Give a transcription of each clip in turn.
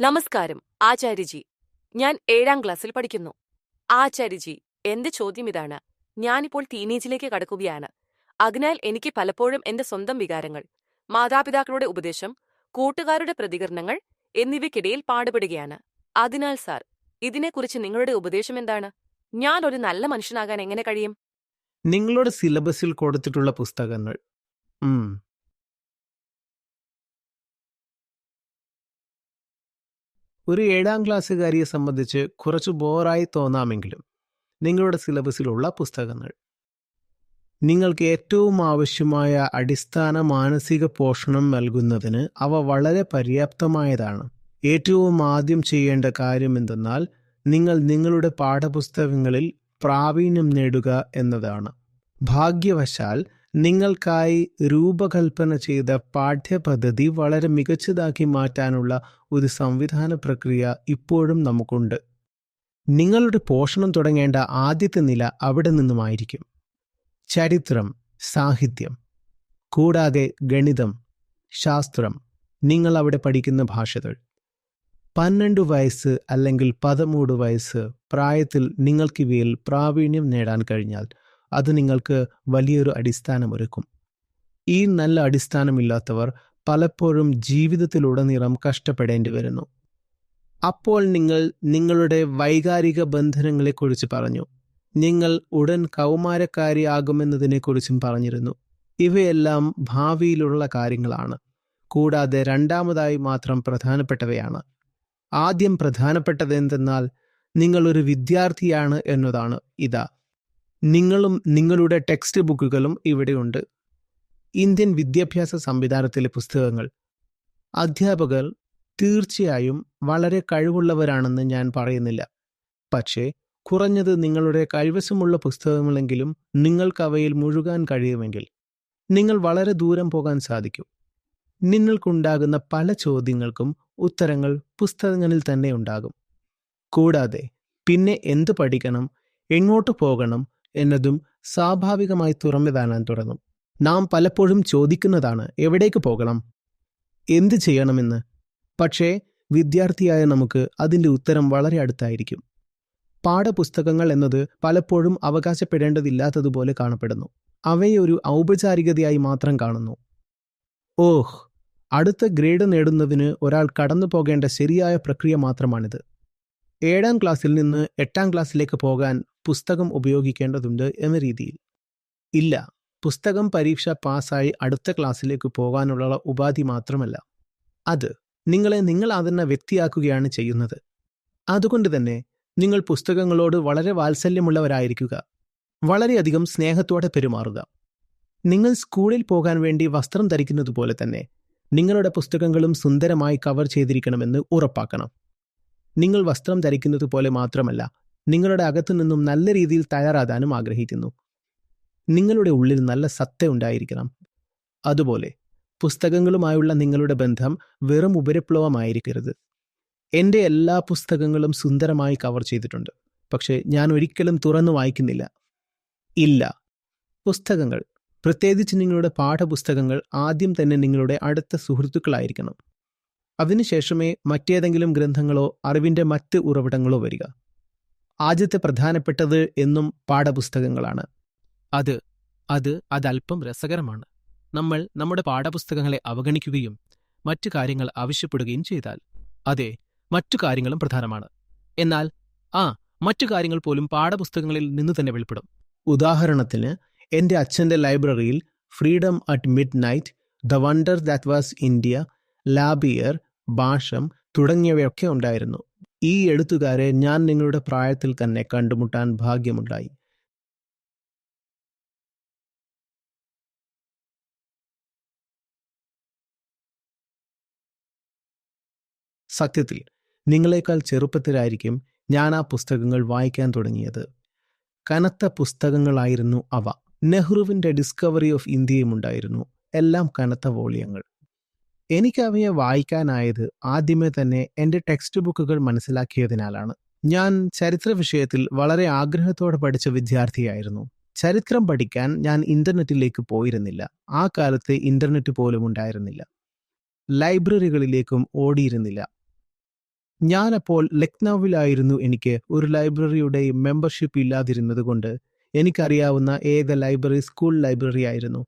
നമസ്കാരം ആചാര്യജി. ഞാൻ ഏഴാം ക്ലാസ്സിൽ പഠിക്കുന്നു. ആചാര്യജി എന്റെ ചോദ്യം ഇതാണ്? ഞാനിപ്പോൾ ടീനേജിലേക്ക് കടക്കുകയാണ്. അതിനാൽ എനിക്ക് പലപ്പോഴും എന്റെ സ്വന്തം വികാരങ്ങൾ മാതാപിതാക്കളുടെ ഉപദേശം കൂട്ടുകാരുടെ പ്രതികരണങ്ങൾ എന്നിവയ്ക്കിടയിൽ പാടുപെടുകയാണ്. അതിനാൽ സാർ ഇതിനെക്കുറിച്ച് നിങ്ങളുടെ ഉപദേശം എന്താണ്? ഞാൻ ഒരു നല്ല മനുഷ്യനാകാൻ എങ്ങനെ കഴിയും? നിങ്ങളുടെ സിലബസിൽ കൊടുത്തിട്ടുള്ള പുസ്തകങ്ങൾ. ഒരു ഏഴാം ക്ലാസ്സുകാരിയെ സംബന്ധിച്ച് കുറച്ച് ബോറായി തോന്നാമെങ്കിലും നിങ്ങളുടെ സിലബസിലുള്ള പുസ്തകങ്ങൾ. നിങ്ങൾക്ക് ഏറ്റവും ആവശ്യമായ അടിസ്ഥാന മാനസിക പോഷണം നൽകുന്നതിന് അവ വളരെ പര്യാപ്തമായതാണ്. ഏറ്റവും ആദ്യം ചെയ്യേണ്ട കാര്യം എന്തെന്നാൽ നിങ്ങൾ നിങ്ങളുടെ പാഠപുസ്തകങ്ങളിൽ പ്രാവീണ്യം നേടുക എന്നതാണ്. ഭാഗ്യവശാൽ നിങ്ങൾക്കായി രൂപകൽപ്പന ചെയ്ത പാഠ്യപദ്ധതി വളരെ മികച്ചതാക്കി മാറ്റാനുള്ള ഒരു സംവിധാന പ്രക്രിയ ഇപ്പോഴും നമുക്കുണ്ട്. നിങ്ങളുടെ പോഷണം തുടങ്ങേണ്ട ആദ്യത്തെ നില അവിടെ നിന്നുമായിരിക്കും. ചരിത്രം സാഹിത്യം കൂടാതെ ഗണിതം ശാസ്ത്രം നിങ്ങൾ അവിടെ പഠിക്കുന്ന ഭാഷകൾ. പന്ത്രണ്ട് വയസ്സ് അല്ലെങ്കിൽ പതിമൂന്ന് വയസ്സ് പ്രായത്തിൽ നിങ്ങൾക്കിവയിൽ പ്രാവീണ്യം നേടാൻ കഴിഞ്ഞാൽ അത് നിങ്ങൾക്ക് വലിയൊരു അടിസ്ഥാനം ഒരുക്കും ഈ നല്ല അടിസ്ഥാനമില്ലാത്തവർ പലപ്പോഴും ജീവിതത്തിലുടനീളം കഷ്ടപ്പെടേണ്ടി വരുന്നു. അപ്പോൾ നിങ്ങൾ നിങ്ങളുടെ വൈകാരിക ബന്ധനങ്ങളെക്കുറിച്ച് പറഞ്ഞു. നിങ്ങൾ ഉടൻ കൗമാരക്കാരിയാകുമെന്നതിനെക്കുറിച്ചും പറഞ്ഞിരുന്നു. ഇവയെല്ലാം ഭാവിയിലുള്ള കാര്യങ്ങളാണ്. കൂടാതെ രണ്ടാമതായി മാത്രം പ്രധാനപ്പെട്ടവയാണ്. ആദ്യം പ്രധാനപ്പെട്ടത് എന്തെന്നാൽ നിങ്ങളൊരു വിദ്യാർത്ഥിയാണ് എന്നതാണ്. ഇതാ നിങ്ങളും നിങ്ങളുടെ ടെക്സ്റ്റ് ബുക്കുകളും ഇവിടെയുണ്ട്. ഇന്ത്യൻ വിദ്യാഭ്യാസ സംവിധാനത്തിലെ പുസ്തകങ്ങൾ. അധ്യാപകർ തീർച്ചയായും വളരെ കഴിവുള്ളവരാണെന്ന് ഞാൻ പറയുന്നില്ല. പക്ഷേ കുറഞ്ഞത് നിങ്ങളുടെ കൈവശമുള്ള പുസ്തകങ്ങളെങ്കിലും നിങ്ങൾക്കവയിൽ മുഴുകാൻ കഴിയുമെങ്കിൽ നിങ്ങൾ വളരെ ദൂരം പോകാൻ സാധിക്കും. നിങ്ങൾക്കുണ്ടാകുന്ന പല ചോദ്യങ്ങൾക്കും ഉത്തരങ്ങൾ പുസ്തകങ്ങളിൽ തന്നെ ഉണ്ടാകും. കൂടാതെ പിന്നെ എന്ത് പഠിക്കണം എങ്ങോട്ട് പോകണം എന്നതും സ്വാഭാവികമായി തുറന്നുതാനാൻ തുടങ്ങും. നാം പലപ്പോഴും ചോദിക്കുന്നതാണ് എവിടേക്ക് പോകണം? എന്ത് ചെയ്യണമെന്ന്? പക്ഷേ വിദ്യാർത്ഥിയായ നമുക്ക് അതിന്റെ ഉത്തരം വളരെ അടുത്തായിരിക്കും. പാഠപുസ്തകങ്ങൾ എന്നത് പലപ്പോഴും അവകാശപ്പെടേണ്ടതില്ലാത്തതുപോലെ കാണപ്പെടുന്നു. അവയെ ഒരു ഔപചാരികതയായി മാത്രം കാണുന്നു. ഓഹ്! അടുത്ത ഗ്രേഡ് നേടുന്നതിന് ഒരാൾ കടന്നു പോകേണ്ട ശരിയായ പ്രക്രിയ മാത്രമാണിത്. ഏഴാം ക്ലാസ്സിൽ നിന്ന് എട്ടാം ക്ലാസ്സിലേക്ക് പോകാൻ പുസ്തകം ഉപയോഗിക്കേണ്ടതുണ്ട് എന്ന രീതിയിൽ. ഇല്ല പുസ്തകം പരീക്ഷ പാസ്സായി അടുത്ത ക്ലാസ്സിലേക്ക് പോകാനുള്ള ഉപാധി മാത്രമല്ല. അത് നിങ്ങളെ നിങ്ങൾ അതെന്നെ വ്യക്തിയാക്കുകയാണ് ചെയ്യുന്നത്. അതുകൊണ്ട് തന്നെ നിങ്ങൾ പുസ്തകങ്ങളോട് വളരെ വാത്സല്യമുള്ളവരായിരിക്കുക. വളരെയധികം സ്നേഹത്തോടെ പെരുമാറുക. നിങ്ങൾ സ്കൂളിൽ പോകാൻ വേണ്ടി വസ്ത്രം ധരിക്കുന്നതുപോലെ തന്നെ നിങ്ങളുടെ പുസ്തകങ്ങളും സുന്ദരമായി കവർ ചെയ്തിരിക്കണമെന്ന് ഉറപ്പാക്കണം. നിങ്ങൾ വസ്ത്രം ധരിക്കുന്നത് പോലെ മാത്രമല്ല നിങ്ങളുടെ അകത്തു നിന്നും നല്ല രീതിയിൽ തയ്യാറാകാനും ആഗ്രഹിക്കുന്നു. നിങ്ങളുടെ ഉള്ളിൽ നല്ല സത്ത ഉണ്ടായിരിക്കണം. അതുപോലെ പുസ്തകങ്ങളുമായുള്ള നിങ്ങളുടെ ബന്ധം വെറും ഉപരിപ്ലവമായിരിക്കരുത്. എന്റെ എല്ലാ പുസ്തകങ്ങളും സുന്ദരമായി കവർ ചെയ്തിട്ടുണ്ട് പക്ഷേ ഞാൻ ഒരിക്കലും തുറന്നു വായിക്കുന്നില്ല. ഇല്ല. പുസ്തകങ്ങൾ. പ്രത്യേകിച്ച് നിങ്ങളുടെ പാഠപുസ്തകങ്ങൾ ആദ്യം തന്നെ നിങ്ങളുടെ അടുത്ത സുഹൃത്തുക്കളായിരിക്കണം. അതിനുശേഷമേ മറ്റേതെങ്കിലും ഗ്രന്ഥങ്ങളോ അറിവിന്റെ മറ്റ് ഉറവിടങ്ങളോ വരിക. ആദ്യത്തെ പ്രധാനപ്പെട്ടത് എന്നും പാഠപുസ്തകങ്ങളാണ്. അത് അത് അതല്പം രസകരമാണ്. നമ്മൾ നമ്മുടെ പാഠപുസ്തകങ്ങളെ അവഗണിക്കുകയും മറ്റു കാര്യങ്ങൾ ആവശ്യപ്പെടുകയും ചെയ്താൽ അതെ മറ്റു കാര്യങ്ങളും പ്രധാനമാണ്. എന്നാൽ ആ മറ്റു കാര്യങ്ങൾ പോലും പാഠപുസ്തകങ്ങളിൽ നിന്ന് തന്നെ വെളിപ്പെടും. ഉദാഹരണത്തിന് എന്റെ അച്ഛന്റെ ലൈബ്രറിയിൽ freedom at midnight the wonder that was India ലാബിയർ ഭാഷം തുടങ്ങിയവയൊക്കെ ഉണ്ടായിരുന്നു. ഈ എഴുത്തുകാരെ ഞാൻ നിങ്ങളുടെ പ്രായത്തിൽ തന്നെ കണ്ടുമുട്ടാൻ ഭാഗ്യമുണ്ടായി. സത്യത്തിൽ നിങ്ങളെക്കാൾ ചെറുപ്പത്തിലായിരിക്കും ഞാൻ ആ പുസ്തകങ്ങൾ വായിക്കാൻ തുടങ്ങിയത്. കനത്ത പുസ്തകങ്ങളായിരുന്നു അവ. നെഹ്റുവിന്റെ ഡിസ്കവറി ഓഫ് ഇന്ത്യയും ഉണ്ടായിരുന്നു. എല്ലാം കനത്ത വോളിയങ്ങൾ. എനിക്ക് അവയെ വായിക്കാനായത് ആദ്യമേ തന്നെ എന്റെ ടെക്സ്റ്റ് ബുക്കുകൾ മനസ്സിലാക്കിയതിനാലാണ്. ഞാൻ ചരിത്ര വിഷയത്തിൽ വളരെ ആഗ്രഹത്തോടെ പഠിച്ച വിദ്യാർത്ഥിയായിരുന്നു. ചരിത്രം പഠിക്കാൻ ഞാൻ ഇന്റർനെറ്റിലേക്ക് പോയിരുന്നില്ല. ആ കാലത്ത് ഇന്റർനെറ്റ് പോലും ഉണ്ടായിരുന്നില്ല. ലൈബ്രറികളിലേക്കും ഓടിയിരുന്നില്ല. ഞാനപ്പോൾ ലക്നൌവിലായിരുന്നു എനിക്ക് ഒരു ലൈബ്രറിയുടെ മെമ്പർഷിപ്പ് ഇല്ലാതിരുന്നത് കൊണ്ട് എനിക്കറിയാവുന്ന ഏക ലൈബ്രറി സ്കൂൾ ലൈബ്രറി ആയിരുന്നു.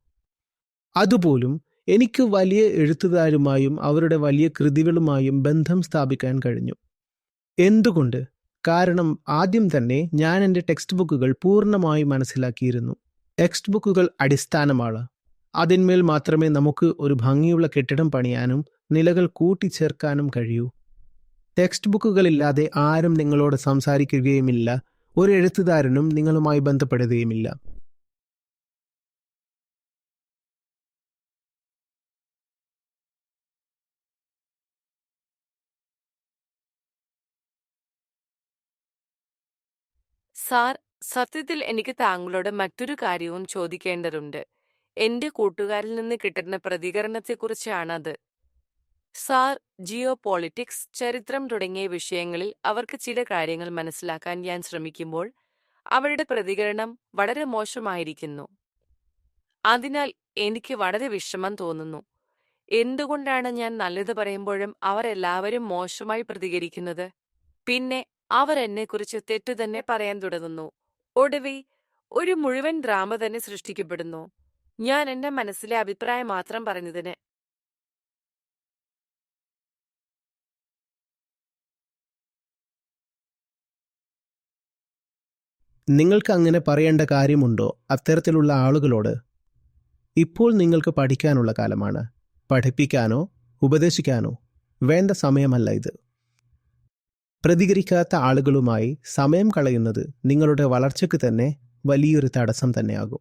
അതുപോലും എനിക്ക് വലിയ എഴുത്തുകാരുമായും അവരുടെ വലിയ കൃതികളുമായും ബന്ധം സ്ഥാപിക്കാൻ കഴിഞ്ഞു. എന്തുകൊണ്ട്? കാരണം ആദ്യം തന്നെ ഞാൻ എന്റെ ടെക്സ്റ്റ് ബുക്കുകൾ പൂർണമായും മനസ്സിലാക്കിയിരുന്നു. ടെക്സ്റ്റ് ബുക്കുകൾ അടിസ്ഥാനമാണ്. അതിന്മേൽ മാത്രമേ നമുക്ക് ഒരു ഭംഗിയുള്ള കെട്ടിടം പണിയാനും നിലകൾ കൂട്ടിച്ചേർക്കാനും കഴിയൂ. ടെക്സ്റ്റ് ബുക്കുകളില്ലാതെ ആരും നിങ്ങളോട് സംസാരിക്കുകയുമില്ല. ഒരു എഴുത്തുകാരനും നിങ്ങളുമായി ബന്ധപ്പെടുകയുമില്ല. സാർ സത്യത്തിൽ എനിക്ക് താങ്കളോട് മറ്റൊരു കാര്യവും ചോദിക്കേണ്ടതുണ്ട്. എന്റെ കൂട്ടുകാരിൽ നിന്ന് കിട്ടുന്ന പ്രതികരണത്തെക്കുറിച്ചാണത്. സാർ ജിയോ പോളിറ്റിക്സ് ചരിത്രം തുടങ്ങിയ വിഷയങ്ങളിൽ അവർക്ക് ചില കാര്യങ്ങൾ മനസ്സിലാക്കാൻ ഞാൻ ശ്രമിക്കുമ്പോൾ അവരുടെ പ്രതികരണം വളരെ മോശമായിരിക്കുന്നു. അതിനാൽ എനിക്ക് വളരെ വിഷമം തോന്നുന്നു. എന്തുകൊണ്ടാണ് ഞാൻ നല്ലത് പറയുമ്പോഴും അവരെല്ലാവരും മോശമായി പ്രതികരിക്കുന്നത്? പിന്നെ അവർ എന്നെക്കുറിച്ച് തെറ്റു തന്നെ പറയാൻ തുടങ്ങുന്നു. ഒടുവിൽ ഒരു മുഴുവൻ ഡ്രാമ തന്നെ സൃഷ്ടിക്കപ്പെടുന്നു. ഞാൻ എന്റെ മനസ്സിലെ അഭിപ്രായം മാത്രം പറഞ്ഞതിന് നിങ്ങൾക്ക് അങ്ങനെ പറയേണ്ട കാര്യമുണ്ടോ അത്തരത്തിലുള്ള ആളുകളോട്? ഇപ്പോൾ നിങ്ങൾക്ക് പഠിക്കാനുള്ള കാലമാണ്. പഠിപ്പിക്കാനോ ഉപദേശിക്കാനോ വേണ്ട സമയമല്ല ഇത്. പ്രതികരിക്കാത്ത ആളുകളുമായി സമയം കളയുന്നത് നിങ്ങളുടെ വളർച്ചയ്ക്ക് തന്നെ വലിയൊരു തടസ്സം തന്നെയാകും.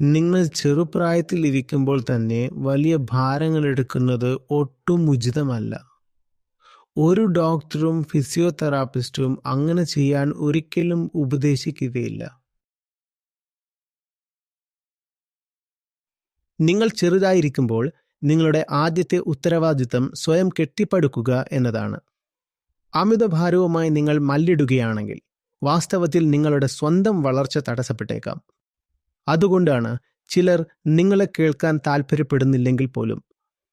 നിങ്ങൾ ചെറുപ്രായത്തിൽ ഇരിക്കുമ്പോൾ തന്നെ വലിയ ഭാരങ്ങൾ എടുക്കുന്നത് ഒട്ടും ഉചിതമല്ല. ഒരു ഡോക്ടറും ഫിസിയോതെറാപ്പിസ്റ്റും അങ്ങനെ ചെയ്യാൻ ഒരിക്കലും ഉപദേശിക്കുകയില്ല. നിങ്ങൾ ചെറുതായിരിക്കുമ്പോൾ നിങ്ങളുടെ ആദ്യത്തെ ഉത്തരവാദിത്തം സ്വയം കെട്ടിപ്പടുക്കുക എന്നതാണ്. അമിതഭാരവുമായി നിങ്ങൾ മല്ലിടുകയാണെങ്കിൽ വാസ്തവത്തിൽ നിങ്ങളുടെ സ്വന്തം വളർച്ച തടസ്സപ്പെട്ടേക്കാം. അതുകൊണ്ടാണ് ചിലർ നിങ്ങളെ കേൾക്കാൻ താല്പര്യപ്പെടുന്നില്ലെങ്കിൽ പോലും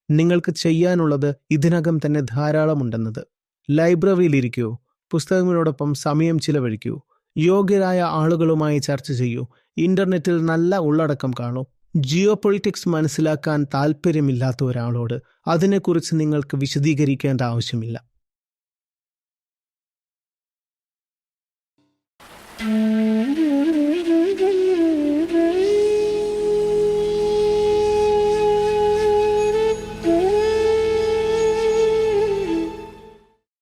നിങ്ങൾക്ക് ചെയ്യാനുള്ളത് ഇതിനകം തന്നെ ധാരാളമുണ്ടെന്നത്. ലൈബ്രറിയിലിരിക്കൂ പുസ്തകങ്ങളോടൊപ്പം സമയം ചിലവഴിക്കൂ യോഗ്യരായ ആളുകളുമായി ചർച്ച ചെയ്യൂ ഇന്റർനെറ്റിൽ നല്ല ഉള്ളടക്കം കാണൂ. ജിയോ പൊളിറ്റിക്സ് മനസ്സിലാക്കാൻ താല്പര്യമില്ലാത്ത ഒരാളോട് അതിനെക്കുറിച്ച് നിങ്ങൾക്ക് വിശദീകരിക്കേണ്ട ആവശ്യമില്ല.